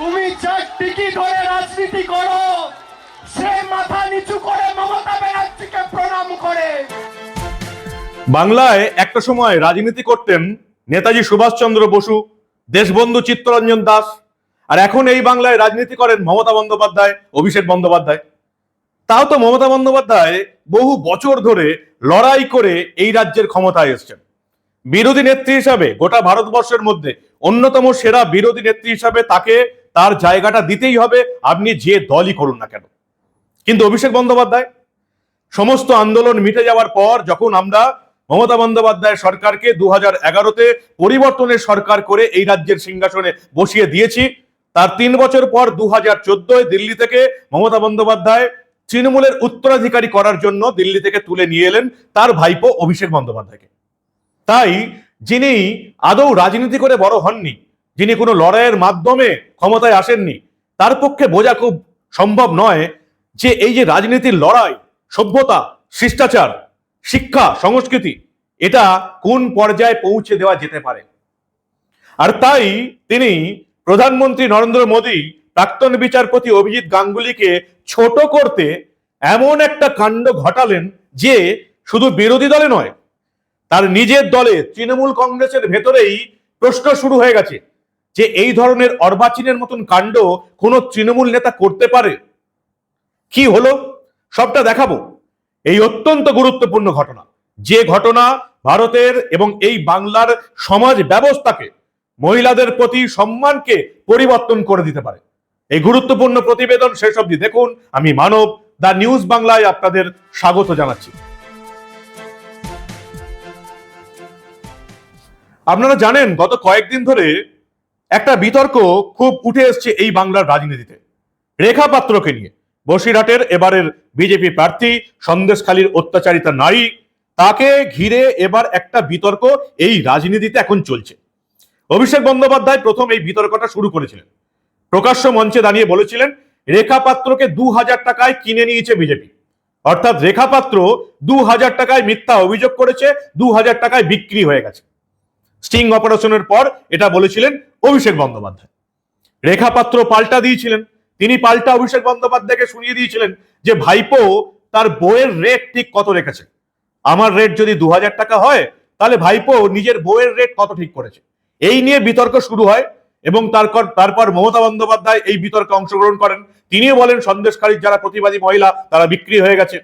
তুমি যার টিকিট হয়ে রাজনীতি করো। সে মাথা নিচু করে মমতা ব্যানার্জিকে প্রণাম করে। বাংলায় একটা সময় রাজনীতি করতেন নেতাজি সুভাষচন্দ্র বসু, দেশবন্ধু চিত্তরঞ্জন দাস, আর এখন এই বাংলায় রাজনীতি করেন মমতা বন্দ্যোপাধ্যায়, অভিষেক বন্দ্যোপাধ্যায়। তাও তো মমতা বন্দ্যোপাধ্যায় বহু বছর ধরে লড়াই করে এই রাজ্যের ক্ষমতায় এসছেন। বিরোধী নেত্রী হিসাবে গোটা ভারতবর্ষের মধ্যে অন্যতম সেরা বিরোধী নেত্রী হিসাবে তাকে তার জায়গাটা দিতেই হবে, আপনি যে দলই করুন না কেন। কিন্তু অভিষেক বন্দ্যোপাধ্যায়, সমস্ত আন্দোলন মিটে যাওয়ার পর যখন আমরা মমতা বন্দ্যোপাধ্যায় সরকারকে দু হাজার এগারোতে পরিবর্তনের সরকার করে এই রাজ্যের সিংহাসনে বসিয়ে দিয়েছি, তার তিন বছর পর দু হাজার চোদ্দোয় দিল্লি থেকে মমতা বন্দ্যোপাধ্যায় তৃণমূলের উত্তরাধিকারী করার জন্য দিল্লি থেকে তুলে নিয়ে এলেন তার ভাইপো অভিষেক বন্দ্যোপাধ্যায়কে। তাই যিনি আদৌ রাজনীতি করে বড় হননি যিনি কোনো লড়াইয়ের মাধ্যমে ক্ষমতায় আসেননি, তার পক্ষে বোঝা খুব সম্ভব নয় যে এই যে রাজনীতির লড়াই, সভ্যতা, শিষ্টাচার, শিক্ষা, সংস্কৃতি, এটা কোন পর্যায়ে পৌঁছে দেওয়া যেতে পারে। আর তাই তিনি প্রধানমন্ত্রী নরেন্দ্র মোদী, প্রাক্তন বিচারপতি অভিজিৎ গাঙ্গুলিকে ছোট করতে এমন একটা কাণ্ড ঘটালেন যে শুধু বিরোধী দলে নয়, তার নিজের দলে তৃণমূল কংগ্রেসের ভেতরেই প্রশ্ন শুরু হয়ে গেছে। যে এই ধরনের অর্বাচীনের মতন কাণ্ড কোনো তৃণমূল নেতা করতে পারে? কি হলো? সবটা দেখাবো। এই অত্যন্ত গুরুত্বপূর্ণ ঘটনা। যে ঘটনা ভারতের এবং এই বাংলার সমাজ ব্যবস্থাকে, মহিলাদের প্রতি সম্মানকে পরিবর্তন করে দিতে পারে। এই গুরুত্বপূর্ণ প্রতিবেদন শেষ অবধি দেখুন। আমি মানব, দা নিউজ বাংলায় আপনাদের স্বাগত জানাচ্ছি। আপনারা জানেন, গত কয়েকদিন ধরে একটা বিতর্ক খুব উঠে এসছে এই বাংলার রাজনীতিতে। রেখা পাত্রকে নিয়ে। বসিরহাটের এবারের বিজেপি প্রার্থী, সন্দেশখালীর অত্যাচারিতা নারী, তাকে ঘিরে এবার একটা বিতর্ক এই রাজনীতিতে এখন চলছে। অভিষেক বন্দ্যোপাধ্যায় প্রথম এই বিতর্কটা শুরু করেছিলেন। প্রকাশ্য মঞ্চে দাঁড়িয়ে বলেছিলেন, রেখা পাত্রকে দু হাজার টাকায় কিনে নিয়েছে বিজেপি। অর্থাৎ রেখা পাত্র দু হাজার টাকায় মিথ্যা অভিযোগ করেছে, দু হাজার টাকায় বিক্রি হয়ে গেছে। স্টিং অপারেশনের পর এটা বলেছিলেন অভিষেক বন্দ্যোপাধ্যায়। রেখা পাত্র পাল্টা দিয়েছিলেন। তিনি পাল্টা অভিষেক বন্দ্যোপাধ্যায়কে শুনিয়ে দিয়েছিলেন যে, ভাইপো, তার বইয়ের রেট ঠিক কত রেখেছে? আমার রেট যদি দু হাজার টাকা হয়, তাহলে ভাইপো নিজের বইয়ের রেট কত ঠিক করেছে? এই নিয়ে বিতর্ক শুরু হয় এবং তারপর তারপর মমতা বন্দ্যোপাধ্যায় এই বিতর্কে অংশগ্রহণ করেন। তিনিও বলেন সন্দেশকারীর যারা প্রতিবাদী মহিলা, তারা বিক্রি হয়ে গেছে।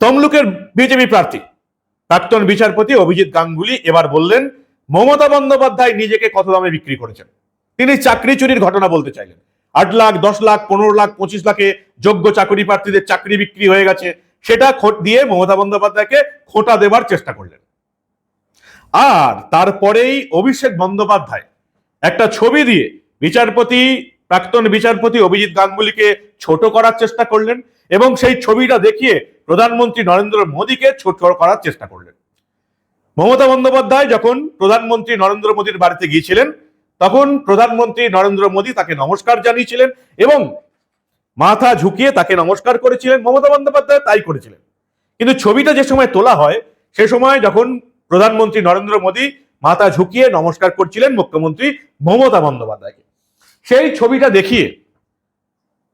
তমলুকের বিজেপি প্রার্থী প্রাক্তন বিচারপতি অভিজিৎ গাঙ্গুলি এবার বললেন, মমতা বন্দ্যোপাধ্যায় নিজেকে কত দামে বিক্রি করেছেন? তিনি চাকরি চুরির ঘটনা বলতে চাইলেন। আট লাখ, দশ লাখ, পনেরো লাখ, পঁচিশ লাখে যোগ্য চাকরি প্রার্থীদের চাকরি বিক্রি হয়ে গেছে। সেটা খোট দিয়ে মমতা বন্দ্যোপাধ্যায়কে খোটা দেবার চেষ্টা করলেন। আর তারপরেই অভিষেক বন্দ্যোপাধ্যায় একটা ছবি দিয়ে বিচারপতি, প্রাক্তন বিচারপতি অভিজিৎ গাঙ্গুলিকে ছোট করার চেষ্টা করলেন এবং সেই ছবিটা দেখিয়ে প্রধানমন্ত্রী নরেন্দ্র মোদীকে ছোট করার চেষ্টা করলেন। মমতা বন্দ্যোপাধ্যায় যখন প্রধানমন্ত্রী নরেন্দ্র মোদীর বাড়িতে গিয়েছিলেন, তখন প্রধানমন্ত্রী নরেন্দ্র মোদী তাকে নমস্কার জানিয়েছিলেন এবং মাথা ঝুঁকিয়ে তাকে নমস্কার করেছিলেন। মমতা বন্দ্যোপাধ্যায় তাই করেছিলেন। কিন্তু ছবিটা যে সময় তোলা হয়, সে সময় যখন প্রধানমন্ত্রী নরেন্দ্র মোদী মাথা ঝুঁকিয়ে নমস্কার করছিলেন মুখ্যমন্ত্রী মমতা বন্দ্যোপাধ্যায়কে। সেই ছবিটা দেখিয়ে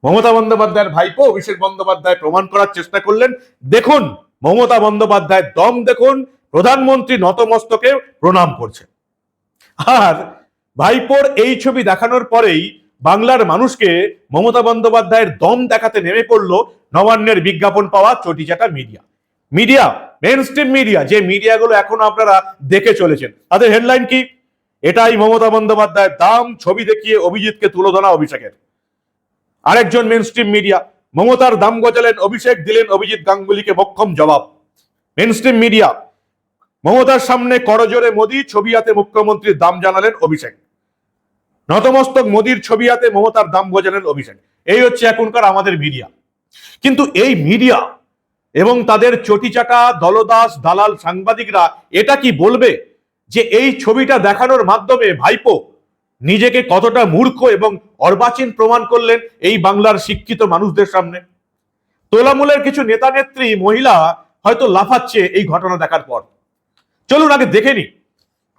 মমতা বন্দ্যোপাধ্যায়ের ভাইপো অভিষেক বন্দ্যোপাধ্যায় প্রমাণ করার চেষ্টা করলেন। দেখুন, মমতা বন্দ্যোপাধ্যায়ের দম দেখুন, প্রধানমন্ত্রী নতমস্তকে প্রণাম করছেন। আর ভাইপোর এই ছবি দেখানোর পরেই বাংলার মানুষকে মমতা বন্দ্যোপাধ্যায়ের দম দেখাতে নেমে পড়ল নবান্নের বিজ্ঞাপন পাওয়া চটিচাটা media. Media mainstream media, যে মিডিয়াগুলো এখনও আপনারা দেখে চলেছেন। তাদের হেডলাইন কি? এটাই মমতা বন্দ্যোপাধ্যায়ের দাম, ছবি দেখিয়ে অভিজিৎকে তুলোধনা অভিষেকের। আরেকজন মেন স্ট্রিম মিডিয়া মমতার দাম গজালেন অভিষেক, দিলেন অভিজিৎ গাঙ্গুলিকে মক্ষম জবাব। মেন স্ট্রিম মিডিয়া মমতার সামনে করজোরে মোদী ছবি হাতে মুখ্যমন্ত্রীর দাম জানালেন অভিষেক। নতমস্তক মোদীর ছবি হাতে মমতার দাম গজালেন অভিষেক। এই হচ্ছে এখনকার আমাদের মিডিয়া কিন্তু এই মিডিয়া এবং তাদের চটিচাটা, দলদাস, দালাল সাংবাদিকরা, এটা কি বলবে যে এই ছবিটা দেখানোর মাধ্যমে ভাইপো নিজেকে কতটা মূর্খ এবং অর্বাচীন প্রমাণ করলেন এই বাংলার শিক্ষিত মানুষদের সামনে। তোলামূলের কিছু নেতা নেত্রী, মহিলা হয়তো লাফাচ্ছে এই ঘটনা দেখার পর। চলুন আগে দেখে নি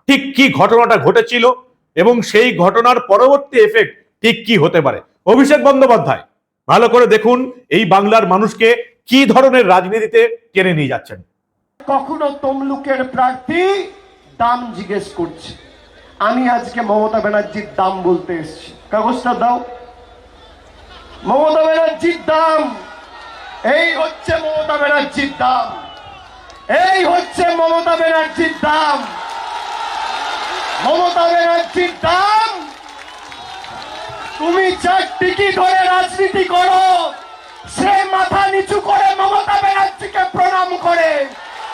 ঠিক কি ঘটনাটা ঘটেছিল এবং সেই ঘটনার পরবর্তী এফেক্ট ঠিক কি হতে পারে। অভিষেক বন্দ্যোপাধ্যায়, ভালো করে দেখুন এই বাংলার মানুষকে কি ধরনের রাজনীতিতে টেনে নিয়ে যাচ্ছেন। কখনো তমলুকের প্রার্থী দাম জিজ্ঞেস করছে। আমি আজকে মমতা ব্যানার্জির দাম বলতে এসেছি। কাগজটা দাও। মমতা ব্যানার্জির দাম। এই হচ্ছে মমতা ব্যানার্জির দাম। এই হচ্ছে মমতা ব্যানার্জির দাম। মমতা ব্যানার্জির দাম। তুমি চার টিকি ধরে রাজনীতি করো। সে মাথা নিচু করে মমতা ব্যানার্জিকে প্রণাম করে।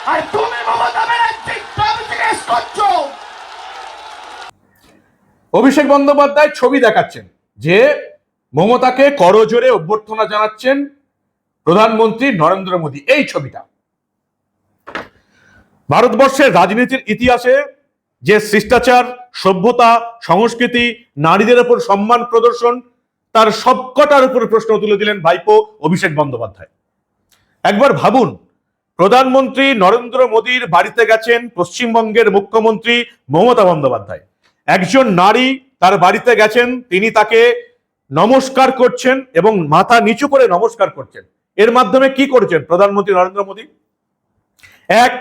আর তুমি মমতা ব্যানার্জির দাম জিজ্ঞেস করছ। অভিষেক বন্দ্যোপাধ্যায় ছবি দেখাচ্ছেন, যে মমতাকে করজোরে অভ্যর্থনা জানাচ্ছেন প্রধানমন্ত্রী নরেন্দ্র মোদী। এই ছবিটা। ভারতবর্ষের রাজনীতির ইতিহাসে যে শিষ্টাচার, সভ্যতা, সংস্কৃতি, নারীদের উপর সম্মান প্রদর্শন, তার সবকটার উপর প্রশ্ন তুলে দিলেন ভাইপো অভিষেক বন্দ্যোপাধ্যায়। একবার ভাবুন, প্রধানমন্ত্রী নরেন্দ্র মোদীর বাড়িতে গেছেন পশ্চিমবঙ্গের মুখ্যমন্ত্রী মমতা বন্দ্যোপাধ্যায়। একজন নারী তার বাড়িতে গেছেন, তিনি তাকে নমস্কার করছেন এবং মাথা নিচু করে নমস্কার করছেন। এর মাধ্যমে কি করছেন প্রধানমন্ত্রী নরেন্দ্র মোদী? এক,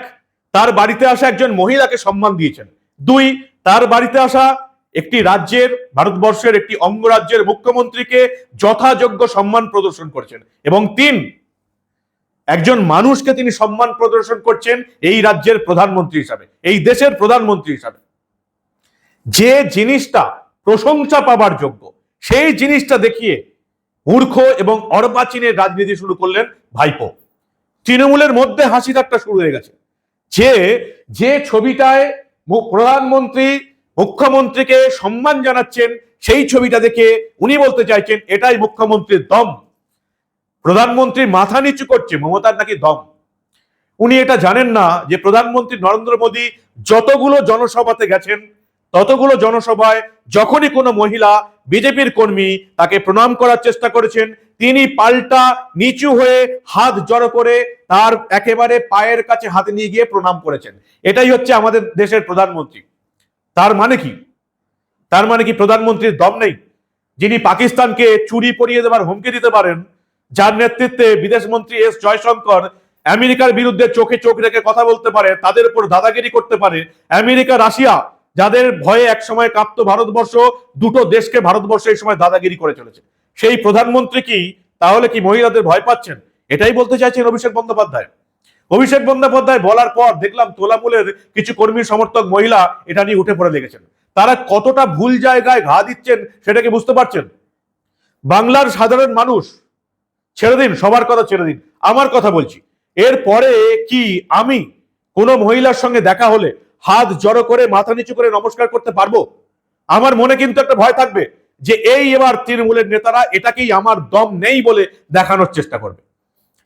তার বাড়িতে আসা একজন মহিলাকে সম্মান দিয়েছেন। দুই, তার বাড়িতে আসা একটি রাজ্যের, ভারতবর্ষের একটি অঙ্গরাজ্যের মুখ্যমন্ত্রীকে যথাযোগ্য সম্মান প্রদর্শন করছেন। এবং তিন, একজন মানুষকে তিনি সম্মান প্রদর্শন করছেন এই রাজ্যের প্রধানমন্ত্রী হিসাবে, এই দেশের প্রধানমন্ত্রী হিসাবে। যে জিনিসটা প্রশংসা পাবার যোগ্য, সেই জিনিসটা দেখিয়ে মূর্খ এবং অর্বাচীনের রাজনীতি শুরু করলেন ভাইপো। তৃণমূলের মধ্যে হাসি ঠাট্টা শুরু হয়ে গেছে। যে যে ছবিটায় প্রধানমন্ত্রী, মুখ্যমন্ত্রীকে সম্মান জানাচ্ছেন, সেই ছবিটা দেখে উনি বলতে চাইছেন, এটাই মুখ্যমন্ত্রীর দম। প্রধানমন্ত্রী মাথা নিচু করছে, মমতার নাকি দম? উনি এটা জানেন না যে প্রধানমন্ত্রী নরেন্দ্র মোদী যতগুলো জনসভাতে গেছেন ততগুলো জনসভায় যখনই কোনো মহিলা বিজেপির কর্মী তাকে প্রণাম করার চেষ্টা করেছেন, তিনি পাল্টা নিচু হয়ে হাত জড়ো করে তার একেবারে পায়ের কাছে হাত নিয়ে গিয়ে প্রণাম করেছেন। এটাই হচ্ছে আমাদের দেশের প্রধানমন্ত্রী। তার মানে কি? তার মানে কি প্রধানমন্ত্রীর দম নেই? যিনি পাকিস্তানকে চুরি পরিয়ে দেবার হুমকি দিতে পারেন, যার নেতৃত্বে বিদেশ মন্ত্রী এস জয়শঙ্কর আমেরিকার বিরুদ্ধে চোখে চোখ রেখে কথা বলতে পারে, তাদের উপর দাদাগিরি করতে পারে, আমেরিকা, রাশিয়া যাদের ভয়ে একসময় কাঁপত ভারতবর্ষ, দুটো দেশকে ভারতবর্ষ এই সময় দাদাগিরি করে চলেছে। সেই প্রধানমন্ত্রী কি? তাহলে কি মহিলাদের ভয় পাচ্ছেন? এটাই বলতে চাইছেন অভিষেক বন্দ্যোপাধ্যায়। অভিষেক বন্দ্যোপাধ্যায় বলার পর দেখলাম তোলামূলের কিছু কর্মী সমর্থক মহিলা এটা নিয়ে উঠে পড়ে লেগেছেন। তারা কতটা ভুল জায়গায় ঘা দিচ্ছেন সেটাকে বুঝতে পারছেন? বাংলার সাধারণ মানুষ, ছেড়ে দিন, সবার কথা ছেড়ে দিন। আমার কথা বলছি, এরপরে কি আমি কোনো মহিলার সঙ্গে দেখা হলে হাত জড়ো করে, মাথা নিচু করে নমস্কার করতে পারব? আমার মনে কিন্তু একটা ভয় থাকবে যে এই এবার তৃণমূলের নেতারা এটাকেই আমার দম নেই বলে দেখানোর চেষ্টা করবে।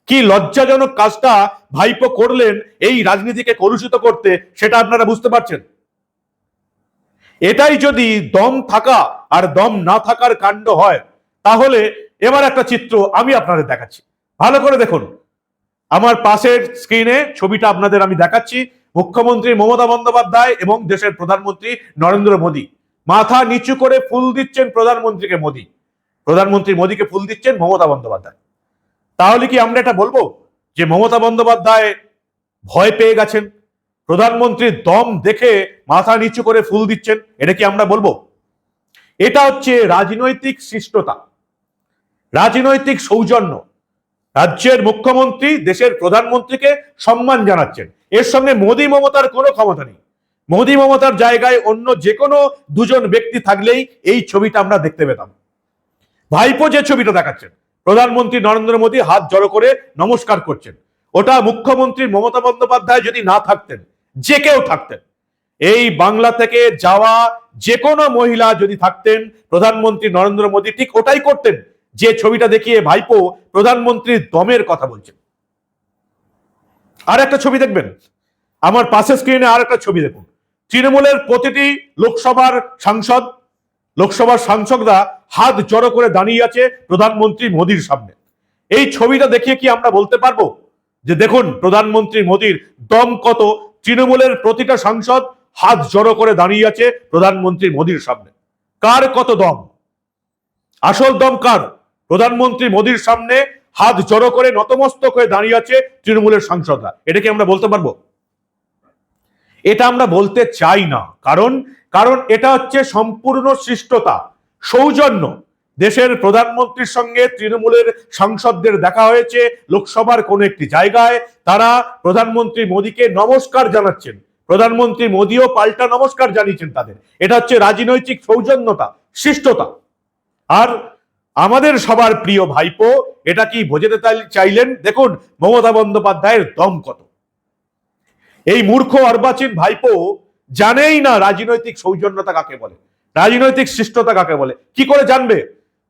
কি লজ্জাজনক কাজটা ভাইপো করলেন এই রাজনীতিকে কলুষিত করতে, সেটা আপনারা বুঝতে পারছেন? এটাই যদি দম থাকা আর দম না থাকার কাণ্ড হয়, তাহলে এবার একটা চিত্র আমি আপনাদের দেখাচ্ছি। ভালো করে দেখুন। আমার পাশের স্ক্রিনে ছবিটা আপনাদের আমি দেখাচ্ছি। মুখ্যমন্ত্রী মমতা বন্দ্যোপাধ্যায় এবং দেশের প্রধানমন্ত্রী নরেন্দ্র মোদী। মাথা নিচু করে ফুল দিচ্ছেন প্রধানমন্ত্রীকে মোদী। প্রধানমন্ত্রী মোদীকে ফুল দিচ্ছেন মমতা বন্দ্যোপাধ্যায়। তাহলে কি আমরা এটা বলব? যে মমতা বন্দ্যোপাধ্যায় ভয় পেয়ে গেছেন, প্রধানমন্ত্রীর দম দেখে মাথা নিচু করে ফুল দিচ্ছেন, এটা কি আমরা বলব? এটা হচ্ছে রাজনৈতিক শিষ্টতা, রাজনৈতিক সৌজন্য। রাজ্যের মুখ্যমন্ত্রী, দেশের প্রধানমন্ত্রীকে সম্মান জানাচ্ছেন। এর সঙ্গে মোদী মমতার কোনো ক্ষমতা নেই। মোদী মমতার জায়গায় অন্য যে কোনো দুজন ব্যক্তি থাকলেই এই ছবিটা আমরা দেখতে পেতাম। ভাইপো যে ছবিটা দেখাচ্ছেন, প্রধানমন্ত্রী নরেন্দ্র মোদী হাত জড়ো করে নমস্কার করছেন। ওটা মুখ্যমন্ত্রী মমতা বন্দ্যোপাধ্যায় যদি না থাকতেন, যে কেউ থাকতেন। এই বাংলা থেকে যাওয়া যে কোনো মহিলা যদি থাকতেন, প্রধানমন্ত্রী নরেন্দ্র মোদী ঠিক ওটাই করতেন। যে ছবিটা দেখিয়ে ভাইপো প্রধানমন্ত্রীর দমের কথা বলছেন আর একটা ছবি দেখবেন। আমার পাশের স্ক্রিনে আর একটা ছবি দেখুন। তৃণমূলের প্রতিটি লোকসভার সাংসদ, লোকসভার সাংসদরা হাত জড়ো করে দাঁড়িয়ে আছে প্রধানমন্ত্রী মোদীর সামনে। এই ছবিটা দেখিয়ে কি আমরা বলতে পারব? যে দেখুন, প্রধানমন্ত্রী মোদীর দম কত, তৃণমূলের প্রতিটা সাংসদ হাত জড়ো করে দাঁড়িয়ে আছে প্রধানমন্ত্রী মোদীর সামনে। কার কত দম? আসল দম কার? প্রধানমন্ত্রী মোদীর সামনে হাত জড়ো করে নতমস্তক হয়ে দাঁড়িয়ে আছে তৃণমূলের সাংসদরা। এটা কি আমরা বলতে পারব? এটা আমরা বলতে চাই না। কারণ কারণ এটা হচ্ছে সম্পূর্ণ সৃষ্টতা, সৌজন্য। দেশের প্রধানমন্ত্রীর সঙ্গে তৃণমূলের সাংসদদের দেখা হয়েছে লোকসভার কোন একটি জায়গায়। তারা প্রধানমন্ত্রী মোদীকে নমস্কার জানাচ্ছেন। প্রধানমন্ত্রী মোদীও পাল্টা নমস্কার জানিয়েছেন তাদের। এটা হচ্ছে রাজনৈতিক সৌজন্যতা শিষ্টতা আর আমাদের সবার প্রিয় ভাইপো, এটা কি বোঝাতে চাইলেন? দেখুন, মমতা বন্দ্যোপাধ্যায়ের দম কত। এই মূর্খ অর্বাচীন ভাইপো জানেই না রাজনৈতিক সৌজন্যতা কাকে বলে, রাজনৈতিক শিষ্টতা কাকে বলে। কি করে জানবে?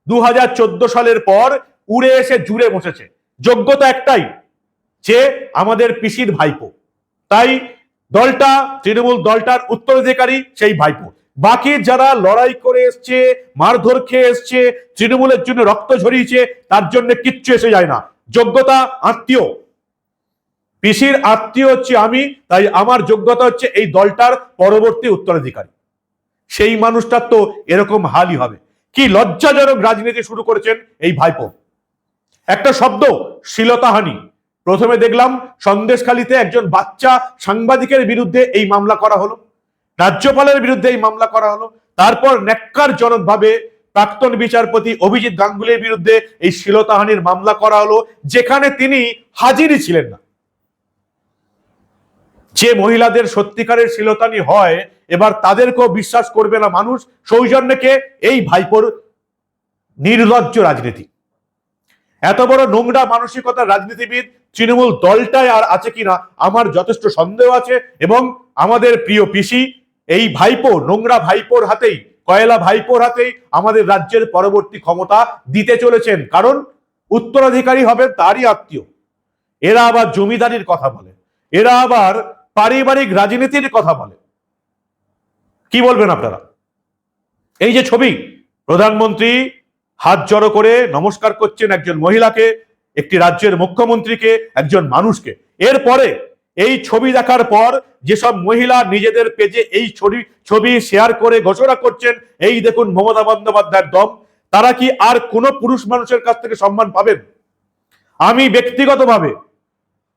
দু হাজার চোদ্দ সালের পর উড়ে এসে জুড়ে বসেছে। যোগ্যতা একটাই, যে আমাদের পিসির ভাইপো। তাই দলটা, তৃণমূল দলটার উত্তরাধিকারী সেই ভাইপো। বাকি যারা লড়াই করে এসছে, মারধর খেয়ে এসছে, তৃণমূলের জন্য রক্ত ঝরিয়েছে, তার জন্য কিচ্ছু এসে যায় না। যোগ্যতা আত্মীয়। পিসির আত্মীয় হচ্ছে আমি, তাই আমার যোগ্যতা হচ্ছে এই দলটার পরবর্তী উত্তরাধিকারী। সেই মানুষটার তো এরকম হালই হবে। কি লজ্জাজনক রাজনীতি শুরু করেছেন এই ভাইপো। একটা শব্দ, শ্লীলতাহানি। প্রথমে দেখলাম সন্দেশখালীতে একজন বাচ্চা সাংবাদিকের বিরুদ্ধে এই মামলা করা হলো। রাজ্যপালের বিরুদ্ধে এই মামলা করা হলো। তারপর ন্যাক্কারজনক ভাবে প্রাক্তন বিচারপতি অভিজিৎ গাঙ্গুলির বিরুদ্ধে এই শ্লীলতাহানির মামলা করা হলো, যেখানে তিনি হাজিরই ছিলেন না। যে মহিলাদের সত্যিকারের শ্লীলতানি হয়, এবার তাদেরকেও বিশ্বাস করবে না মানুষ সৌজন্যকে এই ভাইপোর নির্লজ্জ রাজনীতি। এত বড় নোংরা মানসিকতার রাজনীতিবিদ তৃণমূল দলটায় আর আছে কিনা, আমার যথেষ্ট সন্দেহ আছে এবং আমাদের প্রিয় পিসি এই ভাইপো নোংরা ভাইপোর হাতেই, কয়লা ভাইপোর হাতেই আমাদের রাজ্যের পরবর্তী ক্ষমতা দিতে চলেছেন। কারণ উত্তরাধিকারী হবে তারই আত্মীয়। এরা আবার জমিদারির কথা বলে। এরা আবার পারিবারিক রাজনীতির কথা বলে। কি বলবেন আপনারা? এই যে ছবি, প্রধানমন্ত্রী হাত জড়ো করে নমস্কার করছেন একজন মহিলাকে, একটি রাজ্যের মুখ্যমন্ত্রীকে, একজন মানুষকে। এরপরে এই ছবি দেখার পর যেসব মহিলা নিজেদের পেজে এই ছবি ছবি শেয়ার করে ঘোষণা করছেন, এই দেখুন মমতা বন্দ্যোপাধ্যায়ের দম, তারা কি আর কোনো পুরুষ মানুষের কাছ থেকে সম্মান পাবেন? আমি ব্যক্তিগতভাবে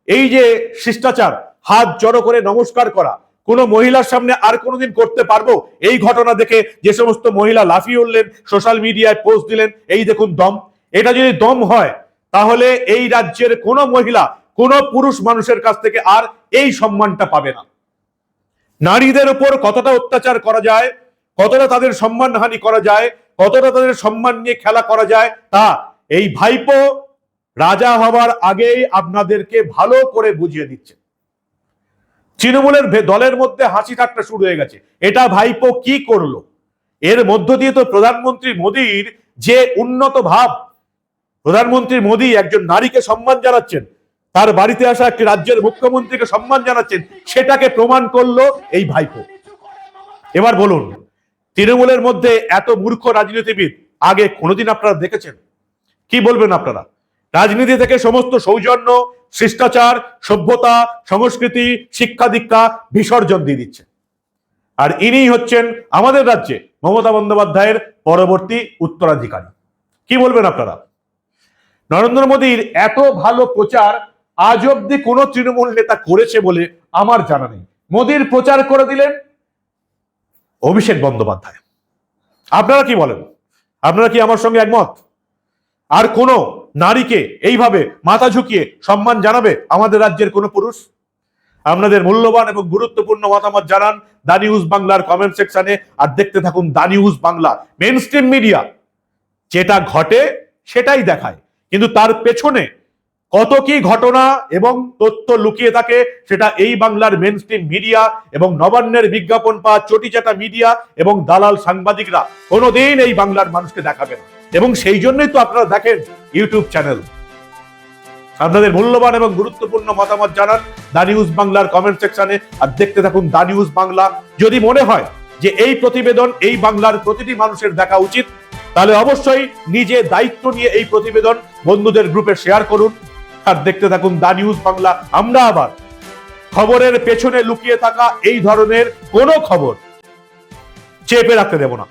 এই যে শিষ্টাচার, হাত জড়ো করে নমস্কার করা, কোনো মহিলার সামনে আর কোনোদিন করতে পারব? এই ঘটনা দেখে যে সমস্ত মহিলা লাফিয়ে উঠলেন সোশ্যাল মিডিয়ায় পোস্ট দিলেন, এই দেখুন দম। এটা যদি দম হয়, তাহলে এই রাজ্যের কোনো মহিলা কোনো পুরুষ মানুষের কাছ থেকে আর এই সম্মানটা পাবে না। নারীদের উপর কতটা অত্যাচার করা যায়, কতটা তাদের সম্মানহানি করা যায়, কতটা তাদের সম্মান নিয়ে খেলা করা যায়, তা এই ভাইপো রাজা হবার আগেই আপনাদেরকে ভালো করে বুঝিয়ে দিচ্ছে। তৃণমূলের দলের মধ্যে হাসি ঠাট্টা শুরু হয়ে গেছে। এটা ভাইপো কি করল? এর মধ্য দিয়ে তো প্রধানমন্ত্রী মোদীর যে উন্নত ভাব, প্রধানমন্ত্রী মোদী একজন নারীকে সম্মান জানাচ্ছেন তার বাড়িতে আসা একটি রাজ্যের মুখ্যমন্ত্রীকে সম্মান জানাচ্ছেন, সেটাকে প্রমাণ করল এই ভাইপো। এবার বলুন, তৃণমূলের মধ্যে এত মূর্খ রাজনীতিবিদ আগে কোনোদিন আপনারা দেখেছেন? কি বলবেন আপনারা? রাজনীতি থেকে সমস্ত সৌজন্য, শিষ্টাচার, সভ্যতা, সংস্কৃতি, শিক্ষা দীক্ষা বিসর্জন দিয়ে দিচ্ছে। আর ইনি হচ্ছেন আমাদের রাজ্যে মমতা বন্দ্যোপাধ্যায়ের পরবর্তী উত্তরাধিকারী। কি বলবেন আপনারা? নরেন্দ্র মোদীর এত ভালো প্রচার আজ অব্দি কোনো তৃণমূল নেতা করেছে বলে আমার জানা নেই। মোদীর প্রচার করে দিলেন অভিষেক বন্দ্যোপাধ্যায়। আপনারা কি বলেন? আপনারা কি আমার সঙ্গে একমত? আর কোন নারীকে এইভাবে মাথা ঝুঁকিয়ে সম্মান জানাবে আমাদের রাজ্যের কোনো পুরুষ? আপনাদের মূল্যবান এবং গুরুত্বপূর্ণ মতামত জানান দা নিউজ বাংলার কমেন্ট সেকশনে আর দেখতে থাকুন the news Bangla. Main media যেটা ঘটে সেটাই দেখায়। কিন্তু তার পেছনে কত কি ঘটনা এবং তথ্য লুকিয়ে থাকে, সেটা এই বাংলার মেন মিডিয়া এবং নবান্নের বিজ্ঞাপন পাওয়া চটিচাটা মিডিয়া এবং দালাল সাংবাদিকরা কোনোদিন এই বাংলার মানুষকে দেখাবে না। এবং সেই জন্যই তো আপনারা দেখেন ইউটিউব চ্যানেল আপনাদের মূল্যবান এবং গুরুত্বপূর্ণ মতামত জানান দা নিউজ বাংলার কমেন্ট সেকশনে আর দেখতে থাকুন দা নিউজ বাংলা। যদি মনে হয় যে এই প্রতিবেদন, এই বাংলার প্রতিটি মানুষের দেখা উচিত, তাহলে অবশ্যই নিজে দায়িত্ব নিয়ে এই প্রতিবেদন বন্ধুদের গ্রুপে শেয়ার করুন। আর দেখতে থাকুন দা নিউজ বাংলা। আমরা আবার খবরের পেছনে লুকিয়ে থাকা এই ধরনের কোনো খবর চেপে রাখতে দেব না।